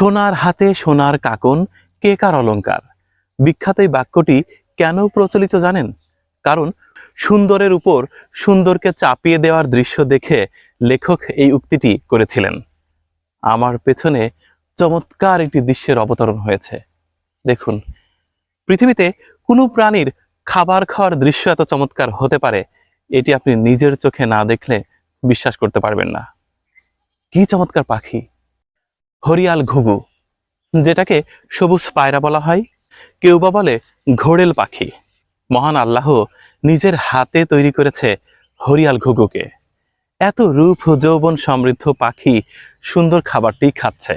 সোনার হাতে সোনার কাকন, কে কার অলঙ্কার বিখ্যাত এই বাক্যটি কেন প্রচলিত জানেন? কারণ সুন্দরের উপর সুন্দরকে চাপিয়ে দেওয়ার দৃশ্য দেখে লেখক এই উক্তিটি করেছিলেন। আমার পেছনে চমৎকার একটি দৃশ্যের অবতরণ হয়েছে। দেখুন, পৃথিবীতে কোনো প্রাণীর খাবার খাওয়ার দৃশ্য এত চমৎকার হতে পারে, এটি আপনি নিজের চোখে না দেখলে বিশ্বাস করতে পারবেন না। কি চমৎকার পাখি! হরিয়াল ঘুঘু, যেটাকে সবুজ পায়রা বলা হয়। কেউ বা বলে ঘোড়েল পাখি। মহান আল্লাহ নিজের হাতে তৈরি করেছে হরিয়াল ঘুঘুকে। এত রূপ যৌবন সমৃদ্ধ পাখি সুন্দর খাবারটি খাচ্ছে।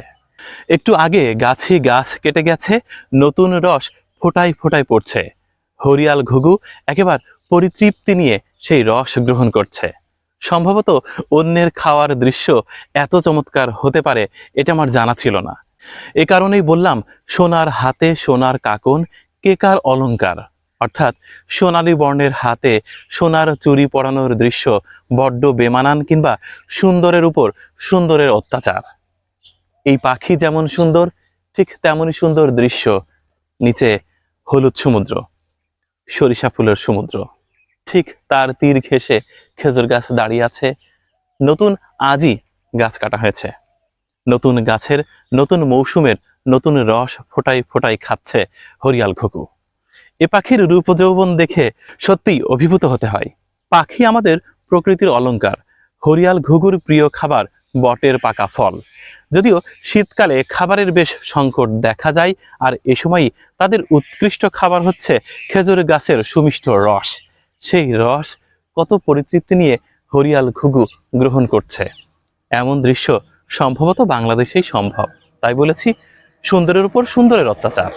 একটু আগে গাছি গাছ কেটে গেছে, নতুন রস ফোটায় ফোটায় পড়ছে। হরিয়াল ঘুঘু একেবার পরিতৃপ্তি নিয়ে সেই রস গ্রহণ করছে। সম্ভবত অন্যের খাওয়ার দৃশ্য এত চমৎকার হতে পারে এটা আমার জানা ছিল না। এ কারণেই বললাম, সোনার হাতে সোনার কাকন কেকার অলংকার? অর্থাৎ সোনালী বর্ণের হাতে সোনার চুরি পরানোর দৃশ্য বড্ড বেমানান কিংবা সুন্দরের উপর সুন্দরের অত্যাচার। এই পাখি যেমন সুন্দর, ঠিক তেমনই সুন্দর দৃশ্য, নিচে হলুদ সমুদ্র, সরিষা ফুলের সমুদ্র। ঠিক তার তীর ঘেঁষে খেজুর গাছ দাঁড়িয়ে আছে। নতুন আজই গাছ কাটা হয়েছে। নতুন গাছের, নতুন মৌসুমের, নতুন রস ফোটাই ফোটাই খাচ্ছে হরিয়াল ঘুঘু। এ পাখির রূপ যৌবন দেখে সত্যিই অভিভূত হতে হয়। পাখি আমাদের প্রকৃতির অলংকার হরিয়াল ঘুঘুর প্রিয় খাবার বটের পাকা ফল। যদিও শীতকালে খাবারের বেশ সংকট দেখা যায়, আর এ সময়ই তাদের উৎকৃষ্ট খাবার হচ্ছে খেজুর গাছের সুমিষ্ট রস। সেই রস কত পরিতৃপ্তি নিয়ে হরিয়াল ঘুঘু গ্রহণ করছে। এমন দৃশ্য সম্ভবত বাংলাদেশেই সম্ভব, তাই বলেছি সুন্দরের উপর সুন্দরের অত্যাচার।